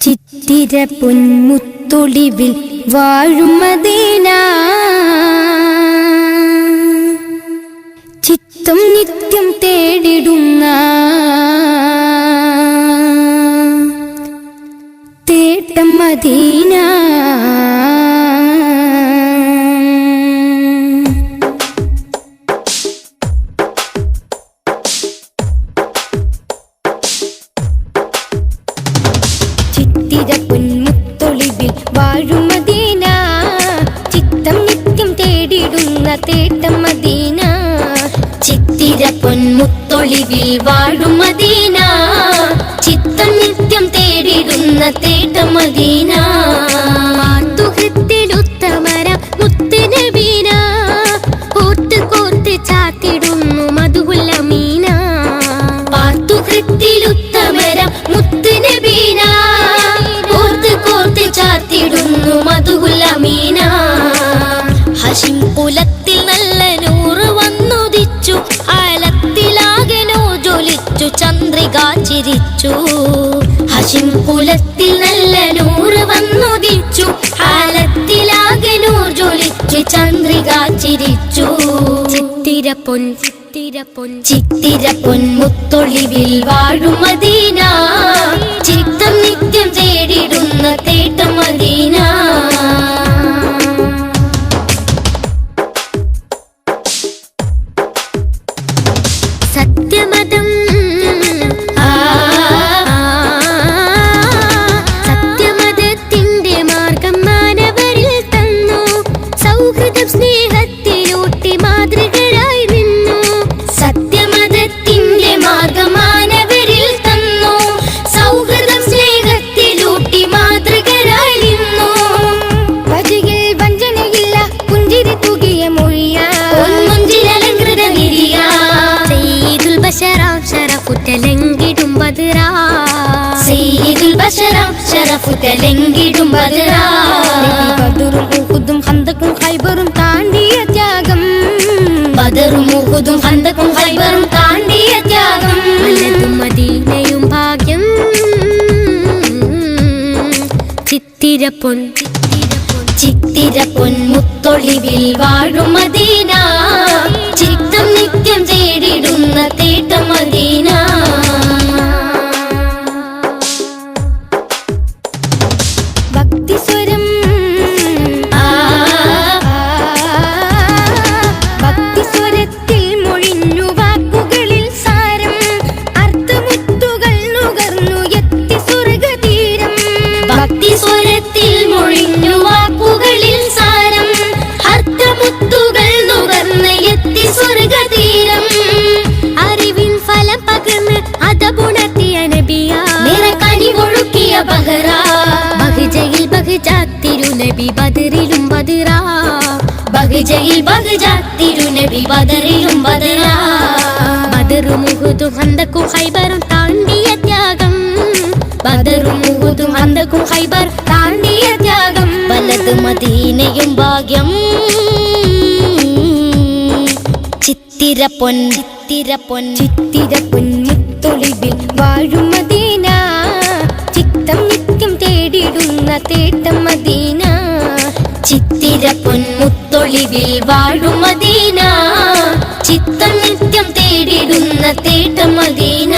ചിത്തിര പൊന്മുത്തൊളിവിൽ വാഴുമതീന ചിത്തം നിത്യം തേടിടുന്ന തേട്ടം മദീന. പൊന്മുത്തൊളിവിൽ വാഴുമദീന ചിത്തം നിത്യം തേടിടുന്ന തേട്ട മദീന. ഹഷിം കുലത്തിൽ നല്ല നൂറ് ചന്ദ്രിക ചിരിച്ചു കുലത്തിൽ നല്ല നൂറ് വന്നുദിച്ചു ആലത്തിലാകനോ ജ്വലിച്ചു ചന്ദ്രിക ചിരിച്ചു. ചിത്തിര പൊൻ ചിത്തിര പൊൻ ചിത്തിര പൊൻ മുത്തൊളിവിൽ വാഴും ചിത്തം നിത്യം ബശറാം ശരഫുറ്റലങ്കിടും ബദറാ ഉഹുദും ഹന്തക്കും താണ്ടിയ ത്യാഗം. ബദറും ഉഹുദും ഹന്തക്കും ഖൈബറും താണ്ടിയ ത്യാഗം. വല്ലതും മദീനയും ഭാഗ്യം. ചിത്തിര പൊൻ ചിത്തിര പൊൻ മുത്തൊളിവിൽ വാഴും മദീന. ചിത്തം നിത്യം തേടിടുന്ന തേട്ടം ബഹജാത്തിരു നബി ബദറിലും ബദറ ബഹജയിൽ ബഹജാത്തിരു നബി ബദറിലും ബദറ ബദറും മുഹുദും ഹന്തക്കും ഹൈബറും താണ്ടിയ ത്യാഗം ബദറും മുഹുദും ഹന്തക്കും ഹൈബർ താണ്ടിയ ത്യാഗം വലത് മദീനയും ഭാഗ്യം ചിത്തിര പൊൻ ചിത്തിര പൊൻ ചിത്തിര പൊന്നിത്തൊളിവിൽ വാഴും മദീന ചിത്തം നിത്യം തേടിടുന്ന തേട്ടം പൊന്മുത്തൊളിവിൽ വാഴും മദീന. ചിത്തം നിത്യം തേടിടുന്ന തേട്ടം മദീന.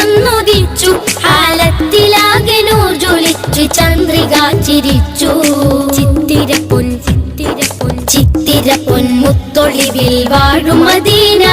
വന്നുദിച്ചു. നൂർ ചന്ദ്രിക ചിരിച്ചു. ചിത്തിര പൊൻ ചിത്തിര പൊൻ ചിത്തിര പൊൻ മുത്തൊളിവിൽ വാഴും മദീന